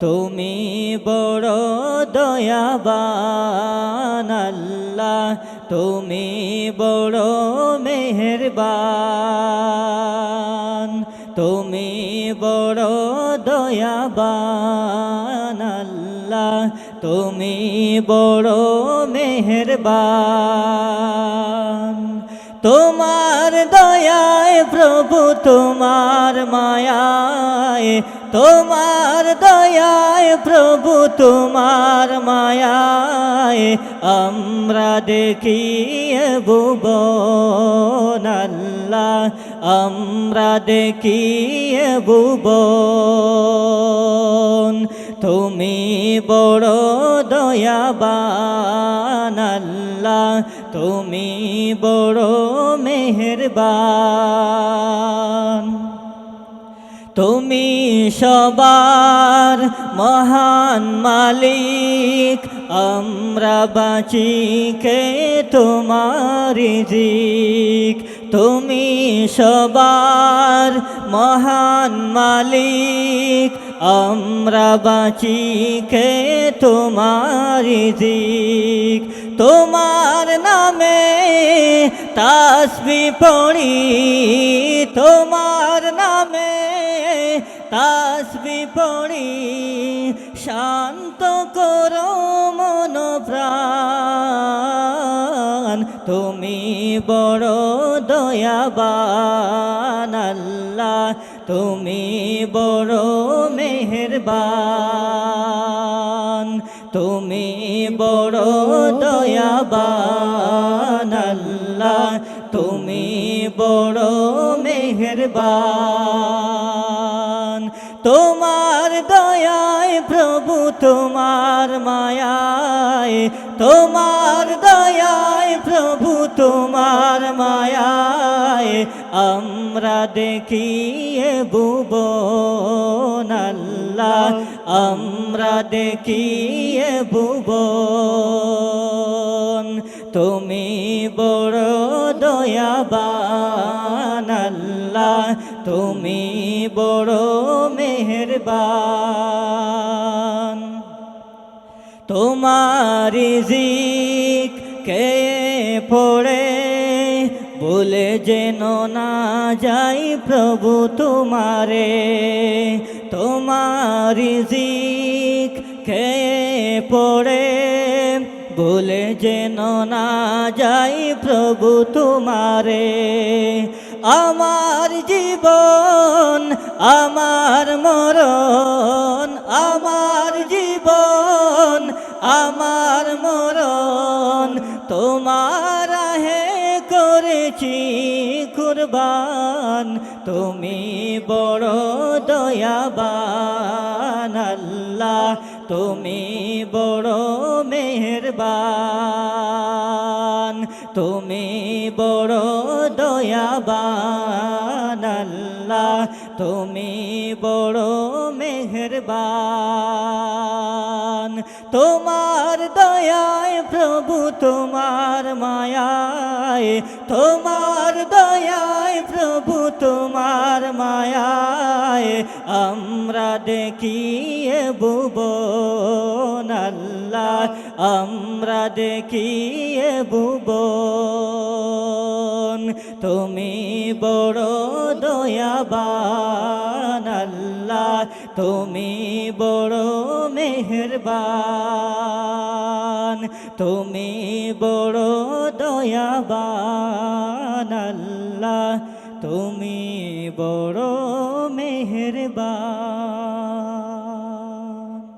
তুমি বড় দয়াবান আল্লাহ, তুমি বড় মেহেরবান, তুমি বড় দয়াবান আল্লাহ, তুমি বড় মেহেরবান। তোমার দয়ায় প্রভু তোমার মায়ায় তোমার দয়ায় প্রভু তোমার মায়ায়, আমরা দেখি ভুবন আল্লাহ, আমরা দেখি ভুবন। তুমি বড় দয়াবান তুমি বড় মেহেরবান। তুমি সবার মহান মালিক, আমরা বাঁচি কে তোমার জিক তুমি সবার মহান মালিক, আমরা বাঁচি কে তোমার জিক তোমার নামে তাসবি পড়ি, তোমার তাসবি পড়ি শান্ত করো মন প্রাণ। তুমি বড় দয়াবান আল্লাহ, তুমি বড় মেহেরবান। তুমি বড় দয়াবান আল্লাহ, তুমি বড় মেহেরবান। তোমার দয়ায় প্রভু, তোমার মায়ায়। তোমার দয়ায় প্রভু, তোমার মায়ায়। আমরা দেখি বুব আল্লাহ। আমরা দেখি ভুবন। তুমি বড় দয়াবান আল্লাহ। তুমি বড় মেহেরবান। তোমার জিক কে পড়ে বলে যেন না যাই প্রভু তোমারে। তোমার জিক কে পড়ে বলে যেন না যাই প্রভু তোমারে। আমার জীবন আমার মরণ, আমার জীবন, আমার মরণ, তোমার হে করেছি কুরবান। তুমি বড় দয়াবান আল্লাহ, তুমি বড় মেহেরবান। তুমি বড় দয়াবান তুমি বড় মেহেরবান। তোমার দয়ায় প্রভু, তোমার মায়ায়। তোমার দয়ায় প্রভু, তোমার মায়ায়। আমরা দেখি ভুবন আল্লাহ। আমরা দেখি ভুবন। তুমি বড় দয়াবান আল্লাহ তুমি বড় মেহেরবান তুমি বড় দয়াবান আল্লাহ তুমি বড় মেহেরবান।